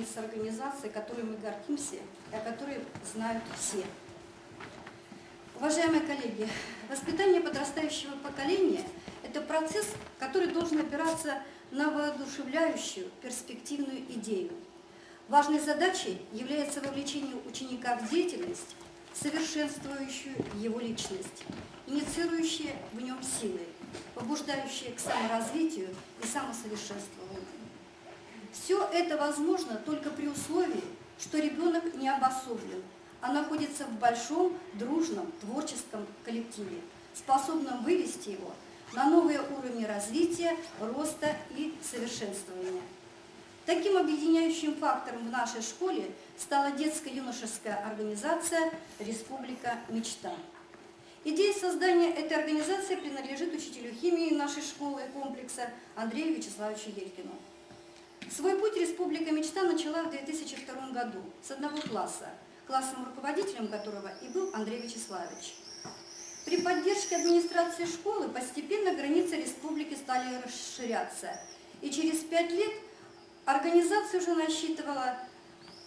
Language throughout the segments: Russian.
с организацией, которой мы гордимся и о которой знают все. Уважаемые коллеги, воспитание подрастающего поколения – это процесс, который должен опираться на воодушевляющую, перспективную идею. Важной задачей является вовлечение ученика в деятельность, совершенствующую его личность, инициирующая в нем силы, побуждающая к саморазвитию и самосовершенствованию. Все это возможно только при условии, что ребенок не обособлен, а находится в большом, дружном, творческом коллективе, способном вывести его на новые уровни развития, роста и совершенствования. Таким объединяющим фактором в нашей школе стала детско-юношеская организация «Республика Мечта». Идея создания этой организации принадлежит учителю химии нашей школы и комплекса Андрею Вячеславовичу Елькину. Свой путь Республика Мечта начала в 2002 году с одного класса, классовым руководителем которого и был Андрей Вячеславович. При поддержке администрации школы постепенно границы республики стали расширяться, и через пять лет организация уже насчитывала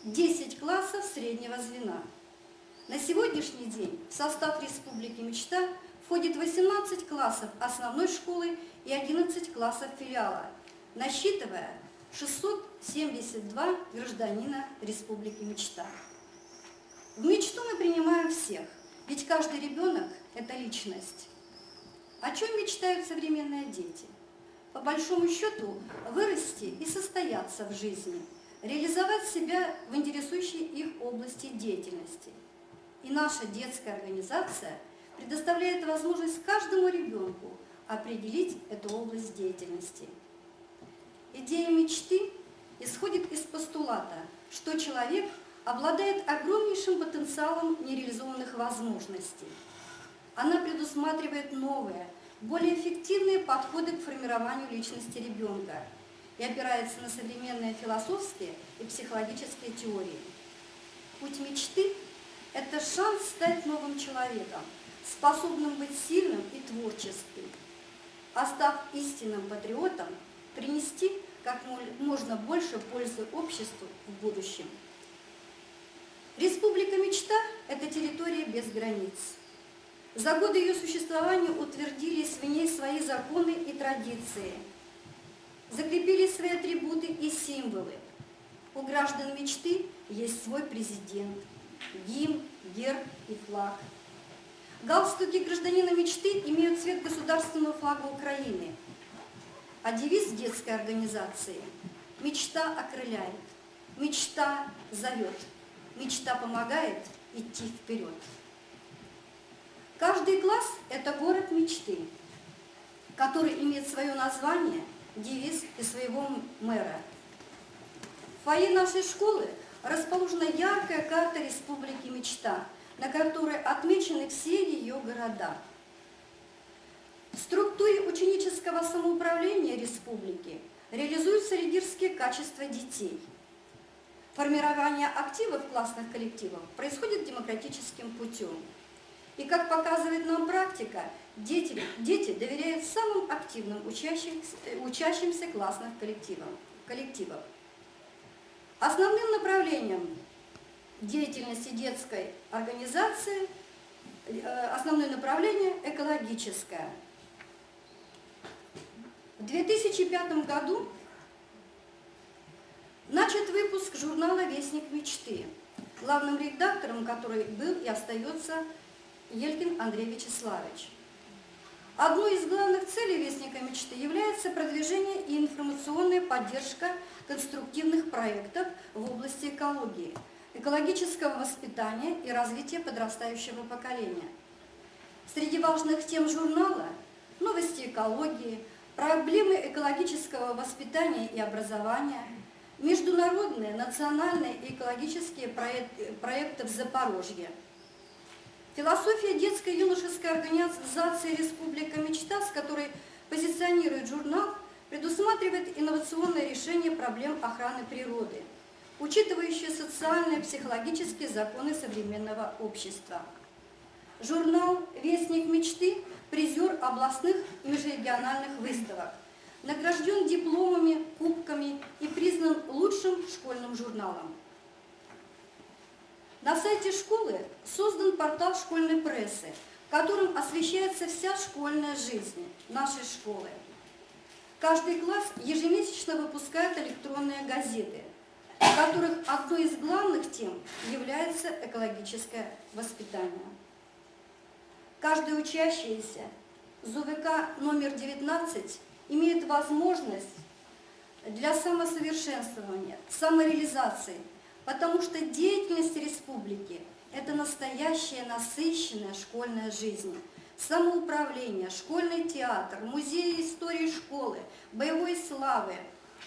10 классов среднего звена. На сегодняшний день в состав Республики Мечта входит 18 классов основной школы и 11 классов филиала, насчитывая 672 гражданина Республики Мечта. В мечту мы принимаем всех, ведь каждый ребенок – это личность. О чем мечтают современные дети? По большому счету, вырасти и состояться в жизни, реализовать себя в интересующей их области деятельности. И наша детская организация предоставляет возможность каждому ребенку определить эту область деятельности. Идея мечты исходит из постулата, что человек – обладает огромнейшим потенциалом нереализованных возможностей. Она предусматривает новые, более эффективные подходы к формированию личности ребенка и опирается на современные философские и психологические теории. Путь мечты – это шанс стать новым человеком, способным быть сильным и творческим, а став истинным патриотом, принести как можно больше пользы обществу в будущем. Республика Мечта – это территория без границ. За годы ее существования утвердились в ней свои законы и традиции, закрепили свои атрибуты и символы. У граждан мечты есть свой президент, гимн, герб и флаг. Галстуки гражданина мечты имеют цвет государственного флага Украины, а девиз детской организации – «Мечта окрыляет, мечта зовет». Мечта помогает идти вперед. Каждый класс – это город мечты, который имеет свое название, девиз и своего мэра. В фойе нашей школы расположена яркая карта Республики Мечта, на которой отмечены все ее города. В структуре ученического самоуправления республики реализуются лидерские качества детей – Формирование активов классных коллективов происходит демократическим путем. И как показывает нам практика, дети, дети доверяют самым активным учащимся, учащимся классных коллективов, коллективов. Основным направлением деятельности детской организации э, основное направление экологическое. В 2005 году Начат выпуск журнала «Вестник мечты», главным редактором которой был и остается Елькин Андрей Вячеславович. Одной из главных целей «Вестника мечты» является продвижение и информационная поддержка конструктивных проектов в области экологии, экологического воспитания и развития подрастающего поколения. Среди важных тем журнала – новости экологии, проблемы экологического воспитания и образования – международные, национальные экологические проекты в Запорожье. Философия детской юношеской организации «Республика Мечта», с которой позиционирует журнал, предусматривает инновационное решение проблем охраны природы, учитывающие социальные и психологические законы современного общества. Журнал «Вестник мечты» – призер областных и межрегиональных выставок – награжден дипломами, кубками и признан лучшим школьным журналом. На сайте школы создан портал школьной прессы, которым освещается вся школьная жизнь нашей школы. Каждый класс ежемесячно выпускает электронные газеты, в которых одной из главных тем является экологическое воспитание. Каждый учащийся ЗУВК номер 19 имеет возможность для самосовершенствования, самореализации, потому что деятельность республики – это настоящая насыщенная школьная жизнь. Самоуправление, школьный театр, музей истории школы, боевой славы,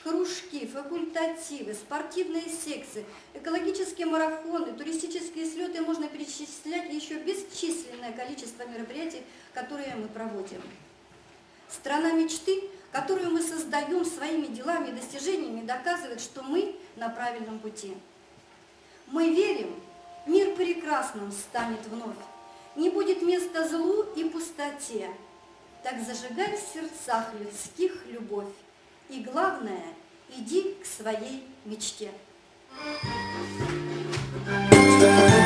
кружки, факультативы, спортивные секции, экологические марафоны, туристические слеты, можно перечислять еще бесчисленное количество мероприятий, которые мы проводим. Страна мечты, которую мы создаем своими делами и достижениями, доказывает, что мы на правильном пути. Мы верим, мир прекрасным станет вновь. Не будет места злу и пустоте. Так зажигай в сердцах людских любовь. И главное, иди к своей мечте. Наситився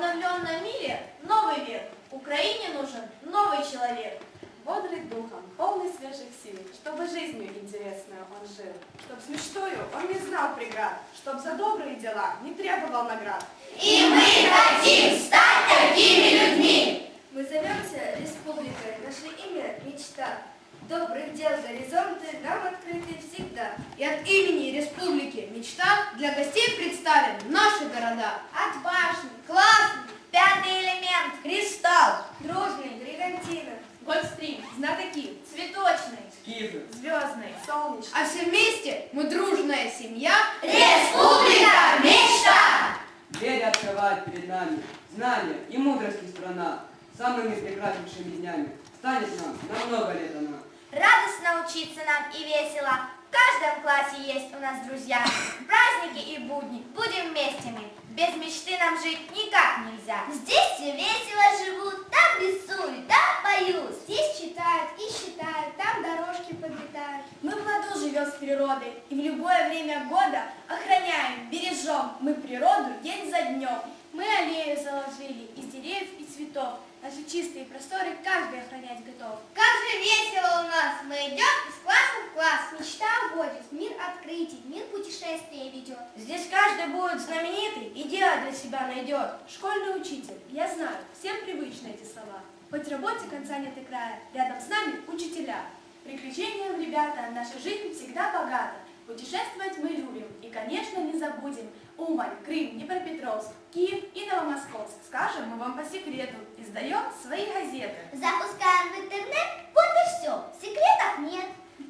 обновленном мире новый век. Украине нужен новый человек. Бодрый духом, полный свежих сил, чтобы жизнью интересную он жил, чтоб с мечтою он не знал преград, чтоб за добрые дела не требовал наград. И мы хотим стать такими людьми. Мы зовемся республикой, наше имя – мечта. Добрых дел горизонты нам открыты всегда. И от имени Республики Мечта для гостей представим наши города. Отважный, классный, пятый элемент, Кристалл, дружный, Бригантина. Гольфстрим, знак солнечная. А все вместе мы дружная семья. Республика мечта! Двери открывает перед нами знания и мудрости страна. Самыми прекраснейшими днями станет нам на много лет она. Радостно учиться нам и весело. В каждом классе есть у нас друзья. Праздники и будни. Будем вместе мы. Без мечты нам жить никак нельзя. Здесь все весело живут, там рисуют, там поют. Здесь читают и считают, там дорожки подметают. Мы в ладу живем с природой и в любое время года охраняем, бережем мы природу день за днем. Мы аллею заложили из деревьев цветов. Наши чистые просторы каждый охранять готов. Как же весело у нас! Мы идем из класса в класс. Мечта в мир открытий, мир путешествия ведет. Здесь каждый будет знаменитый и дело для себя найдет. Школьный учитель, я знаю, всем привычны эти слова. Хоть работе конца нет и края, рядом с нами учителя. Приключения, ребята, наша жизнь всегда богата. Путешествовать мы любим и, конечно, не забудем Умань, Крым, Днепропетровск, Киев и Новомосковск. Скажем мы вам по секрету, издаем свои газеты. Запускаем в интернет, вот и все, секретов нет.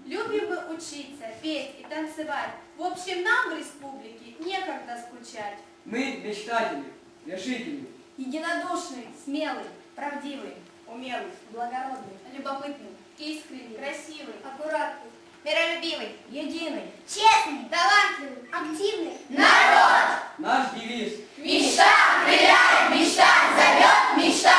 Любим мы учиться, петь и танцевать. В общем, нам в республике некогда скучать. Мы мечтатели, решители, Единодушный, смелый, правдивый, умелый, благородный, любопытный, искренний, красивый, аккуратный, Миролюбивый. единый. Честный, талантливый, активный. Народ! наш девиз Мечта крыляет, мечта зовет, мечта